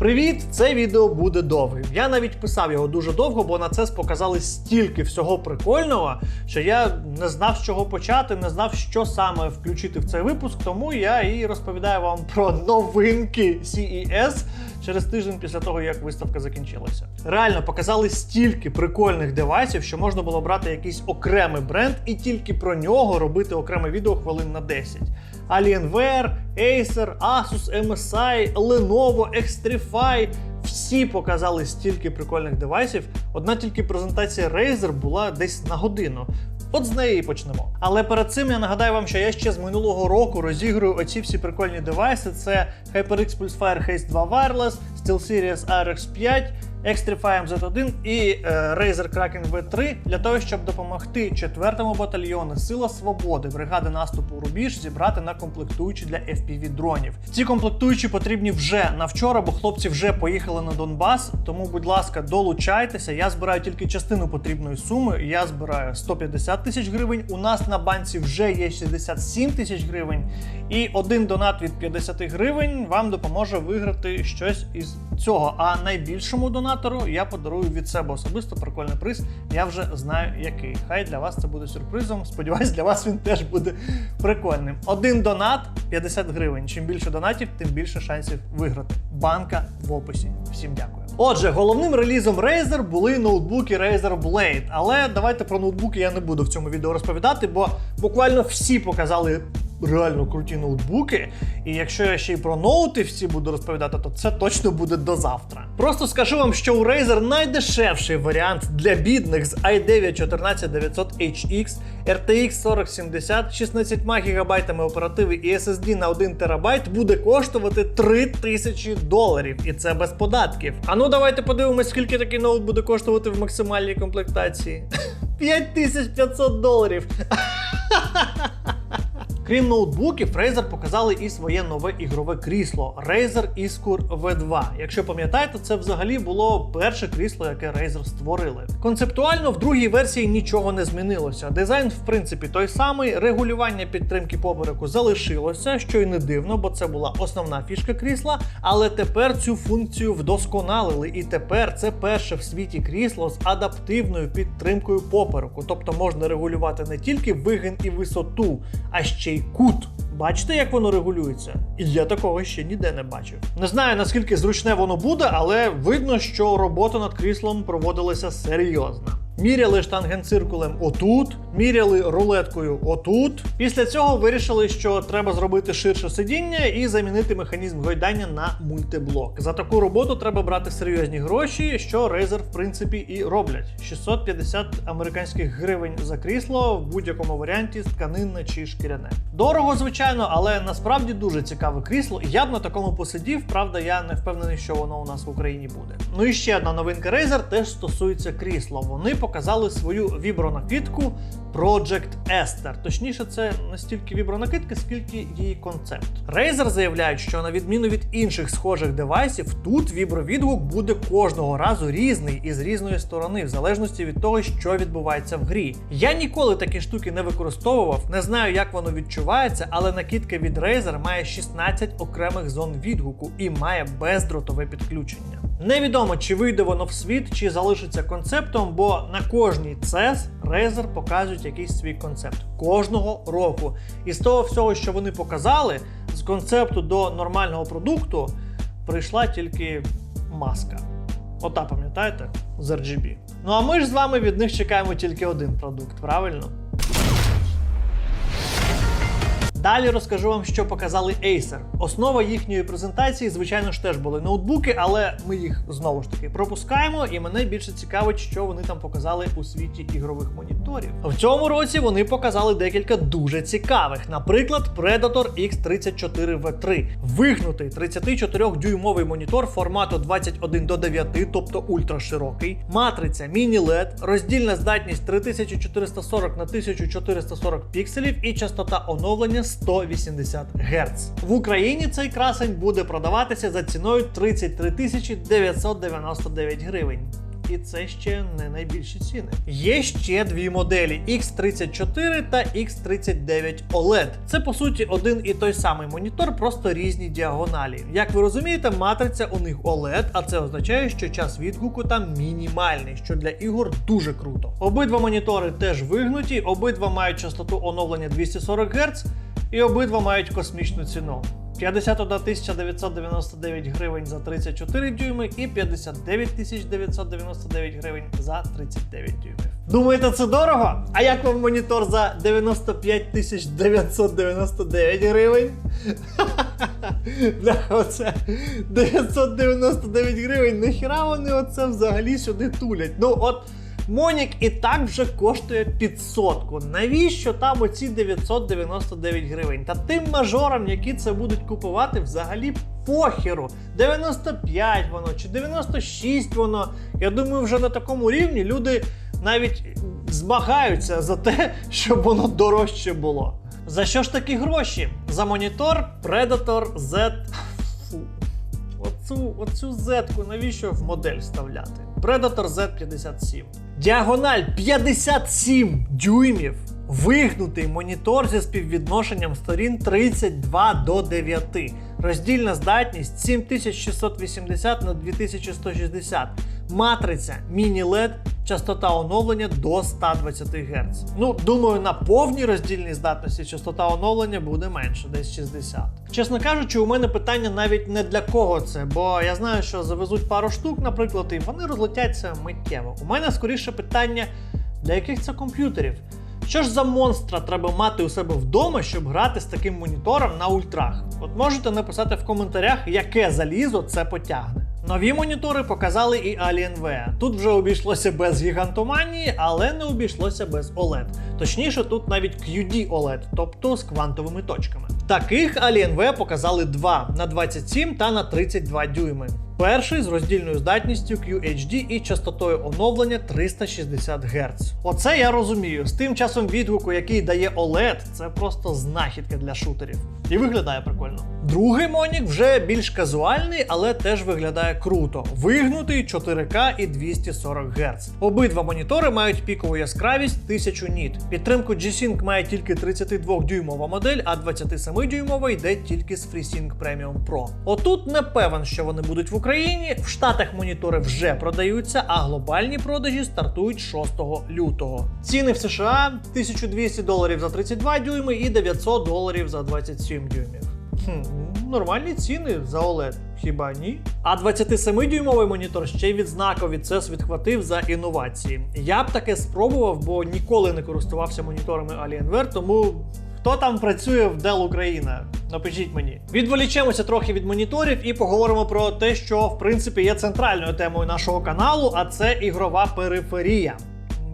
Привіт! Це відео буде довгим. Я навіть писав його дуже довго, бо на це показали стільки всього прикольного, що я не знав, з чого почати, не знав, що саме включити в цей випуск. Тому я і розповідаю вам про новинки CES через тиждень після того, як виставка закінчилася. Реально показали стільки прикольних девайсів, що можна було брати якийсь окремий бренд і тільки про нього робити окреме відео хвилин на 10. Alienware, Acer, Asus, MSI, Lenovo, Xtrify – всі показали стільки прикольних девайсів. Одна тільки презентація Razer була десь на годину. От з неї і почнемо. Але перед цим я нагадаю вам, що я ще з минулого року розігрую оці всі прикольні девайси: це HyperX Pulsefire Haze 2 Wireless, SteelSeries RX 5, Xtrify MZ1 і е, Razer Kraken V3 для того, щоб допомогти 4-му батальйону Сила Свободи бригади наступу Рубіж зібрати на комплектуючі для FPV дронів. Ці комплектуючі потрібні вже на вчора, бо хлопці вже поїхали на Донбас. Тому, будь ласка, долучайтеся. Я збираю тільки частину потрібної суми. Я збираю 150 тисяч гривень. У нас на банці вже є 67 тисяч гривень. І один донат від 50 гривень вам допоможе виграти щось із цього. А найбільшому донатору я подарую від себе особисто прикольний приз. Я вже знаю який. Хай для вас це буде сюрпризом. Сподіваюсь, для вас він теж буде прикольним. Один донат 50 гривень. Чим більше донатів, тим більше шансів виграти. Банка в описі. Всім дякую. Отже, головним релізом Razer були ноутбуки Razer Blade. Але давайте про ноутбуки я не буду в цьому відео розповідати, бо буквально всі показали реально круті ноутбуки. І якщо я ще й про ноути всі буду розповідати, то це точно буде до завтра. Просто скажу вам, що у Razer найдешевший варіант для бідних з i9 14900HX, RTX 4070, 16 ГБ оперативи і SSD на 1 ТБ буде коштувати 3000 доларів. І це без податків. А ну давайте подивимось, скільки такий ноут буде коштувати в максимальній комплектації. 5500 доларів. Крім ноутбуків, Razer показали і своє нове ігрове крісло Razer Iskur V2. Якщо пам'ятаєте, це взагалі було перше крісло, яке Razer створили. Концептуально в другій версії нічого не змінилося. Дизайн, в принципі, той самий, регулювання підтримки попереку залишилося, що й не дивно, бо це була основна фішка крісла. Але тепер цю функцію вдосконалили, і тепер це перше в світі крісло з адаптивною підтримкою попереку. Тобто можна регулювати не тільки вигин і висоту, а ще й кут. Бачите, як воно регулюється? І я такого ще ніде не бачив. Не знаю наскільки зручне воно буде, але видно, що робота над кріслом проводилася серйозно. Міряли штангенциркулем отут, міряли рулеткою отут. Після цього вирішили, що треба зробити ширше сидіння і замінити механізм гойдання на мультиблок. За таку роботу треба брати серйозні гроші, що Razer в принципі і роблять: 650 американських гривень за крісло в будь-якому варіанті тканинне чи шкіряне. Дорого, звичайно, але насправді дуже цікаве крісло. Я б на такому посидів. Правда, я не впевнений, що воно у нас в Україні буде. Ну і ще одна новинка Razer теж стосується крісла. Вони показали свою вібронакидку Project Esther. Точніше, це не стільки вібронакидки, скільки її концепт. Razer заявляють, що на відміну від інших схожих девайсів, тут вібровідгук буде кожного разу різний і з різної сторони, в залежності від того, що відбувається в грі. Я ніколи такі штуки не використовував, не знаю, як воно відчувається, але накидка від Razer має 16 окремих зон відгуку і має бездротове підключення. Невідомо, чи вийде воно в світ, чи залишиться концептом, бо на кожній CES Razer показують якийсь свій концепт кожного року. І з того всього, що вони показали, з концепту до нормального продукту прийшла тільки маска. Ота, пам'ятаєте? З RGB. Ну а ми ж з вами від них чекаємо тільки один продукт, правильно? Далі розкажу вам, що показали Acer. Основа їхньої презентації, звичайно ж, теж були ноутбуки, але ми їх знову ж таки пропускаємо, і мене більше цікавить, що вони там показали у світі ігрових моніторів. В цьому році вони показали декілька дуже цікавих. Наприклад, Predator X34V3. Вигнутий 34-дюймовий монітор формату 21 до 9, тобто ультраширокий, матриця міні-LED, роздільна здатність 3440 на 1440 пікселів і частота оновлення 180 Гц. В Україні цей красень буде продаватися за ціною 33 999 гривень. і це ще не найбільші ціни. Є ще дві моделі X34 та X39 OLED. Це по суті один і той самий монітор, просто різні діагоналі. Як ви розумієте, матриця у них OLED, а це означає, що час відгуку там мінімальний, що для ігор дуже круто. Обидва монітори теж вигнуті, обидва мають частоту оновлення 240 Гц, і обидва мають космічну ціну. 51 999 гривень за 34 дюйми і 59 999 гривень за 39 дюймів. Думаєте, це дорого? А як вам монітор за 95 999 гривень? Оце 999 гривень. Нахіра вони оце взагалі сюди тулять? Ну от. Монік і так вже коштує підсотку. Навіщо там оці 999 гривень? Та тим мажорам, які це будуть купувати, взагалі похеру. 95 воно чи 96 воно. Я думаю, вже на такому рівні люди навіть змагаються за те, щоб воно дорожче було. За що ж такі гроші? За монітор Predator Z. Фу. Оцю, оцю Z-ку навіщо в модель вставляти? Predator Z57. Діагональ 57 дюймів. Вигнутий монітор зі співвідношенням сторін 32 до 9. Роздільна здатність 7680 на 2160. Матриця міні-LED, частота оновлення до 120 Гц. Ну, думаю, на повній роздільній здатності частота оновлення буде менше, десь 60. Чесно кажучи, у мене питання навіть не для кого це, бо я знаю, що завезуть пару штук, наприклад, і вони розлетяться миттєво. У мене скоріше питання, для яких це комп'ютерів. Що ж за монстра треба мати у себе вдома, щоб грати з таким монітором на ультрах? От можете написати в коментарях, яке залізо це потягне. Нові монітори показали і Alienware. Тут вже обійшлося без гігантоманії, але не обійшлося без OLED. Точніше, тут навіть QD OLED, тобто з квантовими точками. Таких Alienware показали два на 27 та на 32 дюйми. Перший з роздільною здатністю QHD і частотою оновлення 360 Гц. Оце я розумію. З тим часом відгуку, який дає OLED, це просто знахідка для шутерів. І виглядає прикольно. Другий монік вже більш казуальний, але теж виглядає круто. Вигнутий 4К і 240 Гц. Обидва монітори мають пікову яскравість 1000 ніт. Підтримку G-Sync має тільки 32-дюймова модель, а 27-дюймова йде тільки з FreeSync Premium Pro. Отут не певен, що вони будуть в Україні. В Штатах монітори вже продаються, а глобальні продажі стартують 6 лютого. Ціни в США 1200 доларів за 32 дюйми і 900 доларів за 27 дюймів. Хм, нормальні ціни за OLED, хіба ні? А 27-дюймовий монітор ще й відзнаку CES відхватив за інновації. Я б таке спробував, бо ніколи не користувався моніторами Alienware, тому хто там працює в Dell Україна? Напишіть мені. Відволічемося трохи від моніторів і поговоримо про те, що в принципі є центральною темою нашого каналу, а це ігрова периферія.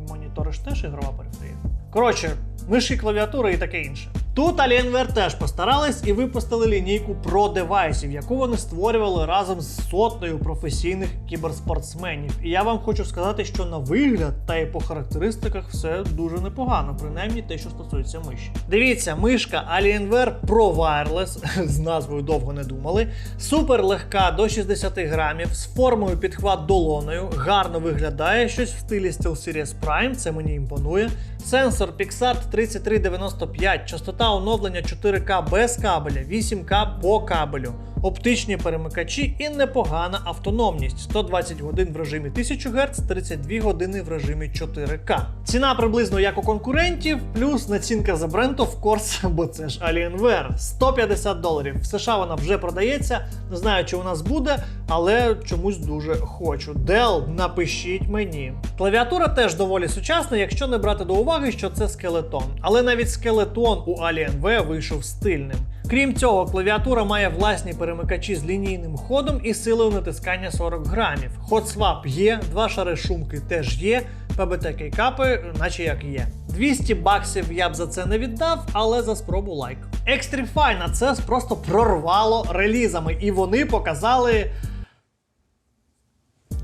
Монітори ж теж ігрова периферія. Коротше, миші, клавіатури і таке інше. Тут Alienware теж постарались і випустили лінійку Pro девайсів, яку вони створювали разом з сотнею професійних кіберспортсменів. І я вам хочу сказати, що на вигляд та і по характеристиках все дуже непогано, принаймні те, що стосується миші. Дивіться, мишка Alienware Pro Wireless, з назвою довго не думали, супер легка до 60 грамів, з формою підхват долоною, гарно виглядає щось в стилі SteelSeries Prime, це мені імпонує. Сенсор Pixart 3395, частота оновлення 4К без кабеля, 8К по кабелю, оптичні перемикачі і непогана автономність 120 годин в режимі 1000 Гц, 32 години в режимі 4К. Ціна приблизно як у конкурентів, плюс націнка за бренд, of course, бо це ж Alienware. 150 доларів. В США вона вже продається. Не знаю, чи у нас буде, але чомусь дуже хочу. Dell, напишіть мені. Клавіатура теж доволі сучасна, якщо не брати до уваги, що це скелетон. Але навіть скелетон у Alienware вийшов стильним. Крім цього, клавіатура має власні перемикачі з лінійним ходом і силою натискання 40 грамів. Hot-swap є, два шари шумки теж є, ПБТ кейкапи, наче як є. 200 баксів я б за це не віддав, але за спробу лайк. Extrify на це просто прорвало релізами, і вони показали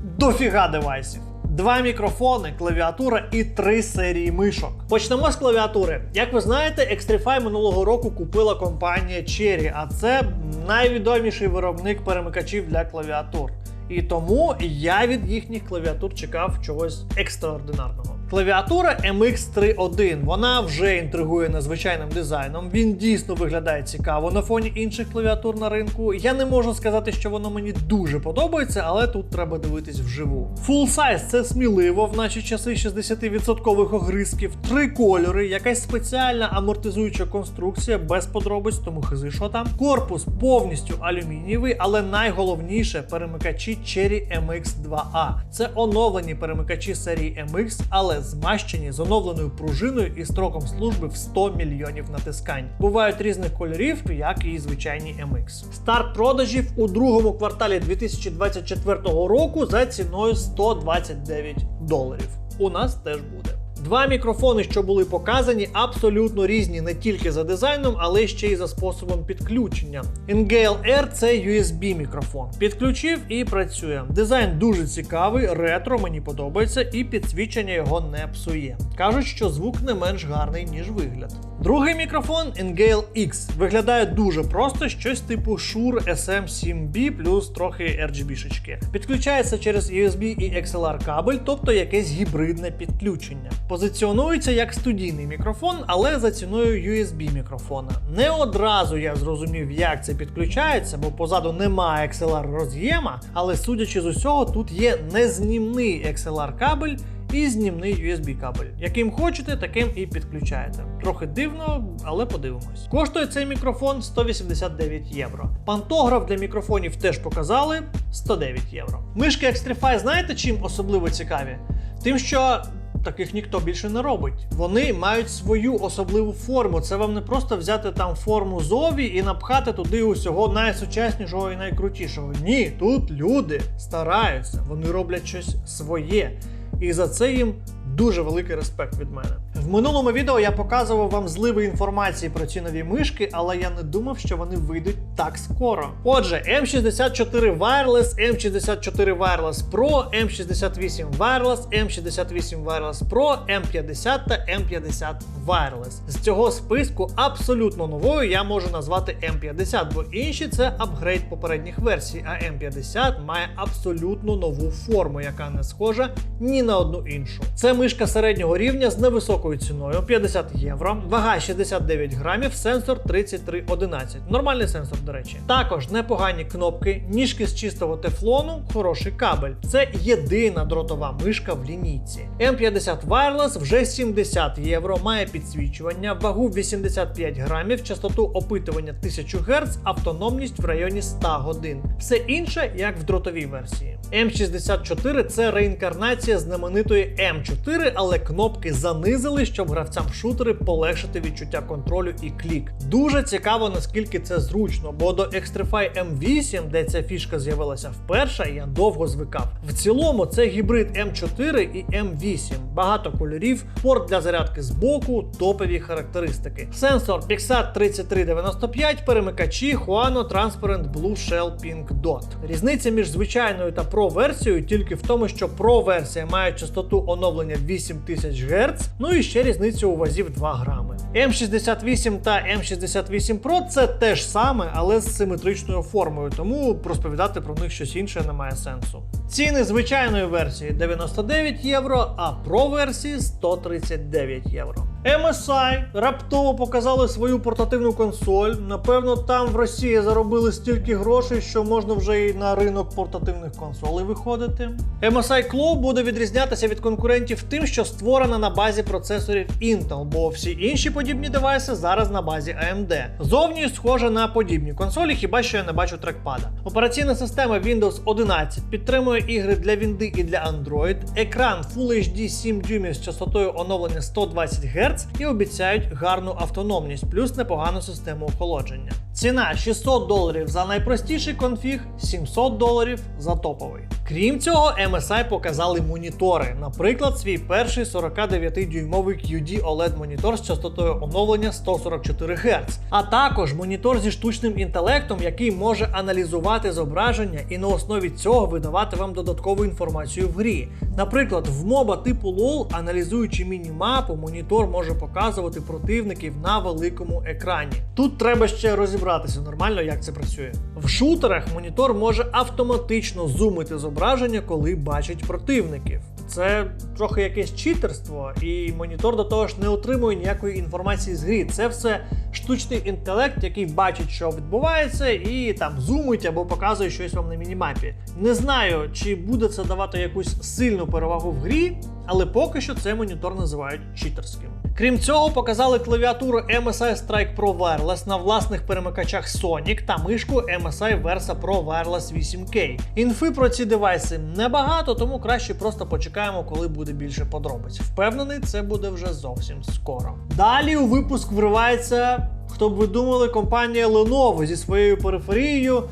дофіга девайсів. Два мікрофони, клавіатура і три серії мишок. Почнемо з клавіатури. Як ви знаєте, Xtrify минулого року купила компанія Cherry, а це найвідоміший виробник перемикачів для клавіатур. І тому я від їхніх клавіатур чекав чогось екстраординарного. Клавіатура MX31, вона вже інтригує незвичайним дизайном. Він дійсно виглядає цікаво на фоні інших клавіатур на ринку. Я не можу сказати, що воно мені дуже подобається, але тут треба дивитись вживу. Full size – це сміливо в наші часи 60% огризків, три кольори, якась спеціальна амортизуюча конструкція без подробиць, тому хизи що там. Корпус повністю алюмінієвий, але найголовніше перемикачі Cherry MX2A. Це оновлені перемикачі серії MX, але змащені з оновленою пружиною і строком служби в 100 мільйонів натискань. Бувають різних кольорів, як і звичайні MX. Старт продажів у другому кварталі 2024 року за ціною 129 доларів. У нас теж буде. Два мікрофони, що були показані, абсолютно різні не тільки за дизайном, але ще й за способом підключення. Ingale R це USB мікрофон. Підключив і працює. Дизайн дуже цікавий, ретро мені подобається, і підсвічення його не псує. Кажуть, що звук не менш гарний, ніж вигляд. Другий мікрофон Ingale X виглядає дуже просто, щось типу Shure SM7B плюс трохи RGB-шечки. Підключається через USB і XLR кабель, тобто якесь гібридне підключення. Позиціонується як студійний мікрофон, але за ціною USB мікрофона. Не одразу я зрозумів, як це підключається, бо позаду немає XLR роз'єма, але судячи з усього, тут є незнімний XLR кабель і знімний USB кабель. Яким хочете, таким і підключаєте. Трохи дивно, але подивимось. Коштує цей мікрофон 189 євро. Пантограф для мікрофонів теж показали 109 євро. Мишки Xtrify знаєте чим особливо цікаві? Тим, що таких ніхто більше не робить. Вони мають свою особливу форму. Це вам не просто взяти там форму зові і напхати туди усього найсучаснішого і найкрутішого. Ні, тут люди стараються, вони роблять щось своє. І за це їм дуже великий респект від мене. В минулому відео я показував вам зливи інформації про ці нові мишки, але я не думав, що вони вийдуть так скоро. Отже, M64 Wireless, M64 Wireless Pro, M68 Wireless, M68 Wireless Pro, M50 та M50 Wireless. З цього списку абсолютно новою я можу назвати M50, бо інші це апгрейд попередніх версій, а M50 має абсолютно нову форму, яка не схожа ні на одну іншу. Це мишка середнього рівня з невисокою ціною 50 євро, вага 69 грамів, сенсор 3311. Нормальний сенсор, до речі. Також непогані кнопки, ніжки з чистого тефлону, хороший кабель. Це єдина дротова мишка в лінійці. M50 Wireless вже 70 євро, має підсвічування, вагу 85 грамів, частоту опитування 1000 Гц, автономність в районі 100 годин. Все інше як в дротовій версії. M64 це реінкарнація знаменитої M4, але кнопки занизили, щоб гравцям шутери полегшити відчуття контролю і клік. Дуже цікаво, наскільки це зручно, бо до Xtrify M8, де ця фішка з'явилася вперше, я довго звикав. В цілому це гібрид M4 і M8, багато кольорів, порт для зарядки з боку, топові характеристики. Сенсор Pixar 3395, перемикачі Huano Transparent Blue Shell Pink Dot. Різниця між звичайною та Pro версією тільки в тому, що Pro версія має частоту оновлення 8000 Гц, ну і ще різницю у вазі в 2 грами. M68 та M68 Pro це те ж саме, але з симетричною формою, тому розповідати про них щось інше немає сенсу. Ціни звичайної версії 99 євро, а Pro версії 139 євро. MSI раптово показали свою портативну консоль. Напевно, там в Росії заробили стільки грошей, що можна вже і на ринок портативних консолей виходити. MSI Claw буде відрізнятися від конкурентів тим, що створена на базі процесорів Intel, бо всі інші подібні девайси зараз на базі AMD. Зовні схоже на подібні консолі, хіба що я не бачу трекпада. Операційна система Windows 11 підтримує ігри для Вінди і для Android, екран Full HD 7 дюймів з частотою оновлення 120 Гц і обіцяють гарну автономність, плюс непогану систему охолодження. Ціна 600 доларів за найпростіший конфіг, 700 доларів за топовий. Крім цього, MSI показали монітори. Наприклад, свій перший 49-дюймовий QD OLED монітор з частотою оновлення 144 Гц, а також монітор зі штучним інтелектом, який може аналізувати зображення і на основі цього видавати вам додаткову інформацію в грі. Наприклад, в моба типу LoL, аналізуючи мінімапу, монітор може показувати противників на великому екрані. Тут треба ще розібратися нормально, як це працює. В шутерах монітор може автоматично зумити зображення, коли бачить противників. Це трохи якесь читерство, і монітор до того ж не отримує ніякої інформації з гри. Це все штучний інтелект, який бачить, що відбувається, і там зумить або показує щось вам на мінімапі. Не знаю, чи буде це давати якусь сильну перевагу в грі, але поки що цей монітор називають читерським. Крім цього, показали клавіатуру MSI Strike Pro Wireless на власних перемикачах Sonic та мишку MSI Versa Pro Wireless 8K. Інфи про ці девайси небагато, тому краще просто почекаємо, коли буде більше подробиць. Впевнений, це буде вже зовсім скоро. Далі у випуск вривається, хто б ви думали, компанія Lenovo зі своєю периферією.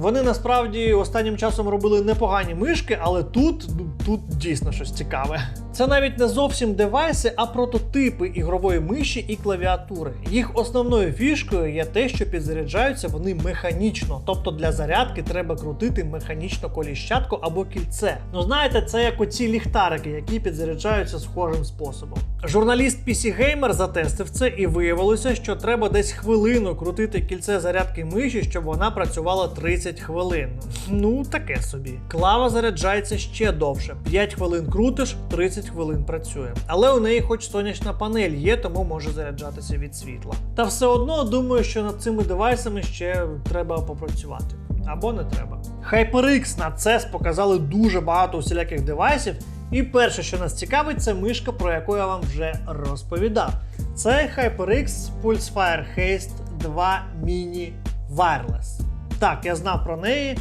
Вони насправді останнім часом робили непогані мишки, але тут, тут дійсно щось цікаве. Це навіть не зовсім девайси, а прототипи ігрової миші і клавіатури. Їх основною фішкою є те, що підзаряджаються вони механічно, тобто для зарядки треба крутити механічно коліщатку або кільце. Ну знаєте, це як оці ліхтарики, які підзаряджаються схожим способом. Журналіст PC Gamer затестив це і виявилося, що треба десь хвилину крутити кільце зарядки миші, щоб вона працювала 30 хвилин. Ну, таке собі. Клава заряджається ще довше. 5 хвилин крутиш, 30 хвилин працює. Але у неї хоч сонячна панель є, тому може заряджатися від світла. Та все одно думаю, що над цими девайсами ще треба попрацювати. Або не треба. HyperX на CES показали дуже багато усіляких девайсів. І перше, що нас цікавить, це мишка, про яку я вам вже розповідав. Це HyperX Pulsefire Haste 2 Mini Wireless. Так, я знав про неї,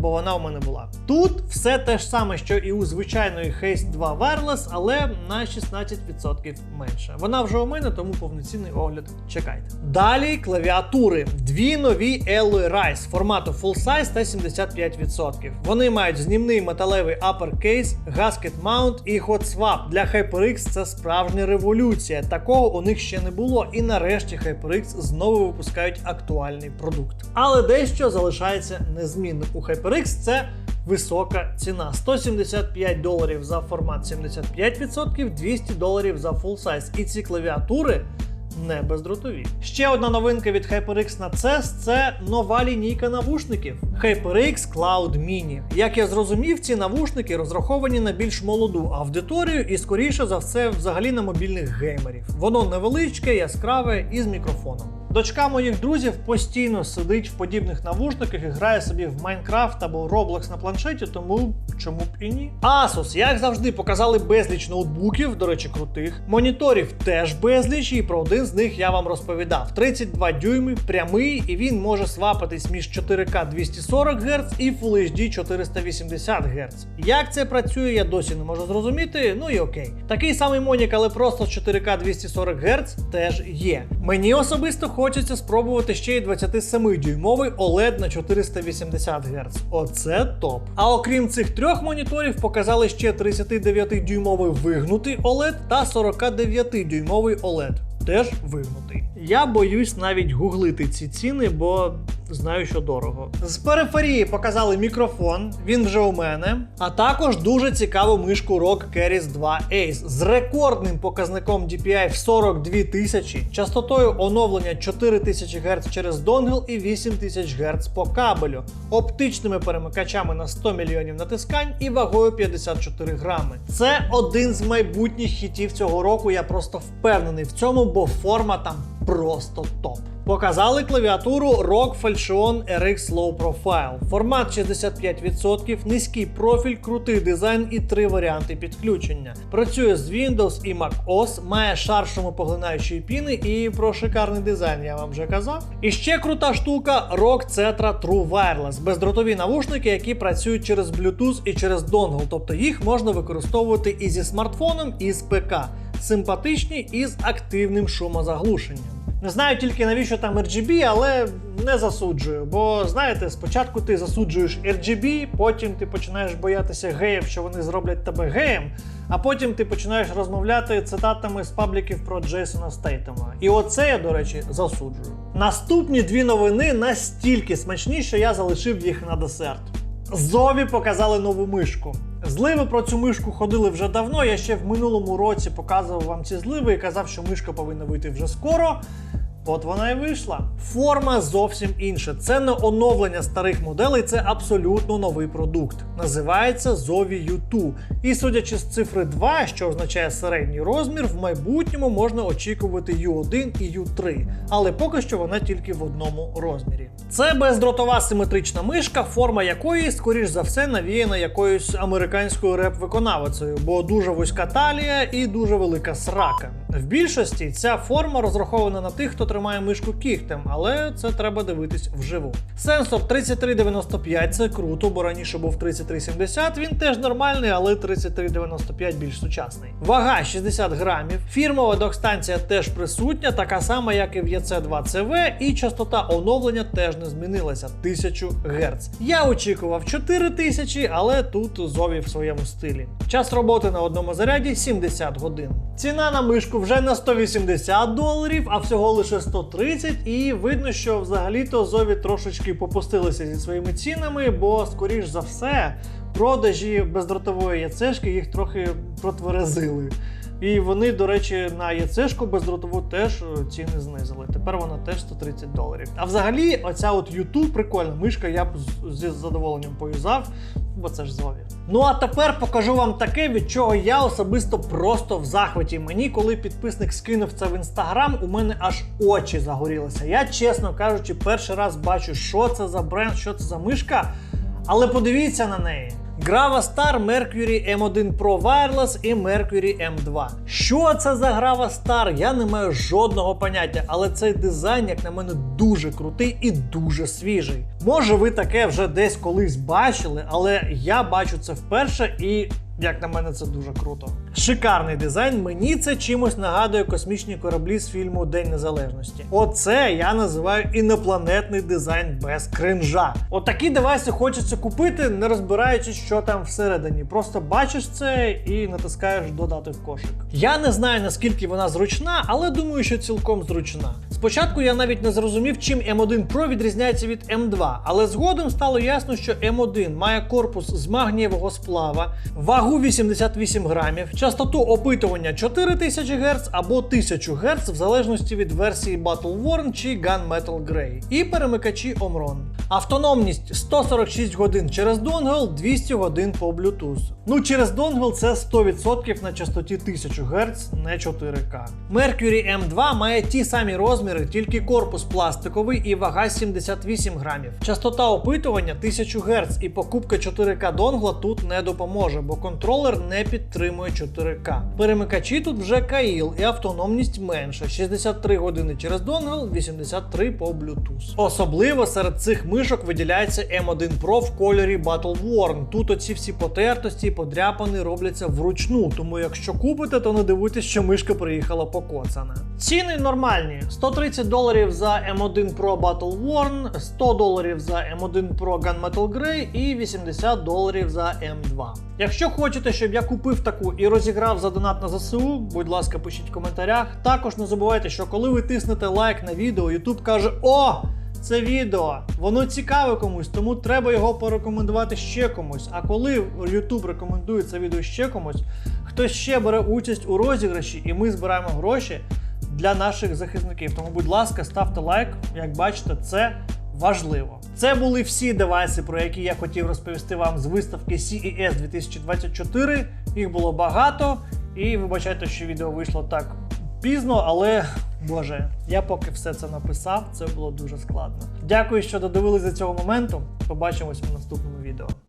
бо вона у мене була. Тут все те ж саме, що і у звичайної Haste 2 Wireless, але на 16% менше. Вона вже у мене, тому повноцінний огляд чекайте. Далі клавіатури. Дві нові Alloy Rise формату Full Size та 75%. Вони мають знімний металевий uppercase, gasket mount і hot swap. Для HyperX це справжня революція. Такого у них ще не було. І нарешті HyperX знову випускають актуальний продукт. Але дещо залишається незмінним. У HyperX це висока ціна 175 доларів за формат 75%, 200 доларів за full size. І ці клавіатури. Не бездротові. Ще одна новинка від HyperX на CES – це нова лінійка навушників HyperX Cloud Mini. Як я зрозумів, ці навушники розраховані на більш молоду аудиторію і, скоріше за все, взагалі на мобільних геймерів. Воно невеличке, яскраве і з мікрофоном. Дочка моїх друзів постійно сидить в подібних навушниках і грає собі в Майнкрафт або Roblox на планшеті, тому чому б і ні. Asus, як завжди, показали безліч ноутбуків, до речі, крутих. Моніторів теж безліч, і про один з них я вам розповідав. 32 дюйми, прямий, і він може свапатись між 4К 240 Гц і Full HD 480 Гц. Як це працює, я досі не можу зрозуміти. Ну і окей. Такий самий Монік, але просто з 4К 240 Гц теж є. Мені особисто хочеться спробувати ще й 27-дюймовий OLED на 480 Гц. Оце топ. А окрім цих трьох моніторів, показали ще 39-дюймовий вигнутий OLED та 49-дюймовий OLED. Теж вигнутий. Я боюсь навіть гуглити ці ціни, бо знаю, що дорого. З периферії показали мікрофон, він вже у мене. А також дуже цікаву мишку ROG Keris 2 Ace з рекордним показником DPI в 42 тисячі, частотою оновлення 4000 Гц через донгл і 8000 Гц по кабелю, оптичними перемикачами на 100 мільйонів натискань і вагою 54 грами. Це один з майбутніх хітів цього року. Я просто впевнений в цьому, бо форма там просто топ. Показали клавіатуру ROG Falchion RX Low Profile. Формат 65%, низький профіль, крутий дизайн і три варіанти підключення. Працює з Windows і Mac OS, має шар шумопоглинаючої піни і про шикарний дизайн я вам вже казав. І ще крута штука ROG Cetra True Wireless. Бездротові навушники, які працюють через Bluetooth і через донгл, тобто їх можна використовувати і зі смартфоном, і з ПК. Симпатичні і з активним шумозаглушенням. Не знаю тільки навіщо там RGB, але не засуджую. Бо знаєте, спочатку ти засуджуєш RGB, потім ти починаєш боятися геїв, що вони зроблять тебе геєм. А потім ти починаєш розмовляти цитатами з пабліків про Джейсона Стейтема. І оце я, до речі, засуджую. Наступні дві новини настільки смачні, що я залишив їх на десерт. Зові показали нову мишку. Зливи про цю мишку ходили вже давно. Я ще в минулому році показував вам ці зливи і казав, що мишка повинна вийти вже скоро. От вона і вийшла. Форма зовсім інша. Це не оновлення старих моделей, це абсолютно новий продукт. Називається Zovi U2. І судячи з цифри 2, що означає середній розмір, в майбутньому можна очікувати U1 і U3. Але поки що вона тільки в одному розмірі. Це бездротова симетрична мишка, форма якої, скоріш за все, навіяна якоюсь американською реп-виконавицею, бо дуже вузька талія і дуже велика срака. В більшості ця форма розрахована на тих, хто тримає мишку кігтем, але це треба дивитись вживу. Сенсор 3395 це круто, бо раніше був 3370, він теж нормальний, але 3395 більш сучасний. Вага 60 грамів. Фірмова док-станція теж присутня, така сама, як і в EC2CV, і частота оновлення теж не змінилася 1000 Гц. Я очікував 4000, але тут зові в своєму стилі. Час роботи на одному заряді 70 годин. Ціна на мишку вже на 180 доларів, а всього лише 130, і видно, що взагалі-то зові трошечки попустилися зі своїми цінами, бо, скоріш за все, продажі бездротової яцешки їх трохи протверезили. І вони, до речі, на ЄЦшку бездротову теж е, ціни знизили. Тепер вона теж 130 доларів. А взагалі, оця от YouTube прикольна мишка, я б зі задоволенням поюзав, бо це ж зові. Ну а тепер покажу вам таке, від чого я особисто просто в захваті. Мені, коли підписник скинув це в інстаграм, у мене аж очі загорілися. Я, чесно кажучи, перший раз бачу, що це за бренд, що це за мишка. Але подивіться на неї. Grava Star Mercury M1 Pro Wireless і Mercury M2. Що це за Gravastar, Я не маю жодного поняття, але цей дизайн, як на мене, дуже крутий і дуже свіжий. Може, ви таке вже десь колись бачили, але я бачу це вперше і. Як на мене, це дуже круто. Шикарний дизайн. Мені це чимось нагадує космічні кораблі з фільму День Незалежності. Оце я називаю інопланетний дизайн без кринжа. Отакі девайси хочеться купити, не розбираючись, що там всередині. Просто бачиш це і натискаєш додати в кошик. Я не знаю наскільки вона зручна, але думаю, що цілком зручна. Спочатку я навіть не зрозумів, чим M1 Pro відрізняється від M2, але згодом стало ясно, що M1 має корпус з магнієвого сплава, вагу 88 грамів, частоту опитування 4000 Гц або 1000 Гц в залежності від версії Battle Worn чи Gunmetal Grey, і перемикачі Omron. Автономність 146 годин через донгл, 200 годин по Bluetooth. Ну, через донгл це 100% на частоті 1000 Гц, не 4К. Mercury M2 має ті самі розміри, тільки корпус пластиковий і вага 78 грамів. Частота опитування 1000 Гц, і покупка 4К донгла тут не допоможе, бо контролер не підтримує 4К. Перемикачі тут вже Каїл і автономність менша 63 години через донгл, 83 по Bluetooth. Особливо серед цих мишок виділяється M1 Pro в кольорі Battle Worn. Тут оці всі потертості і подряпини робляться вручну, тому якщо купите, то не дивуйтесь, що мишка приїхала покоцана. Ціни нормальні: 130 доларів за M1 Pro Battle Worn, 100 доларів за M1 Pro Gunmetal Grey і 80 доларів за M2. Якщо хочете, щоб я купив таку і розіграв за донат на ЗСУ, будь ласка, пишіть в коментарях. Також не забувайте, що коли ви тиснете лайк на відео, YouTube каже: О! Це відео, воно цікаве комусь, тому треба його порекомендувати ще комусь. А коли YouTube рекомендує це відео ще комусь, хтось ще бере участь у розіграші, і ми збираємо гроші для наших захисників. Тому, будь ласка, ставте лайк. Як бачите, це важливо. Це були всі девайси, про які я хотів розповісти вам з виставки CES 2024. Їх було багато, і вибачайте, що відео вийшло так пізно, але боже, я поки все це написав, це було дуже складно. Дякую, що додивились до цього моменту. Побачимось у наступному відео.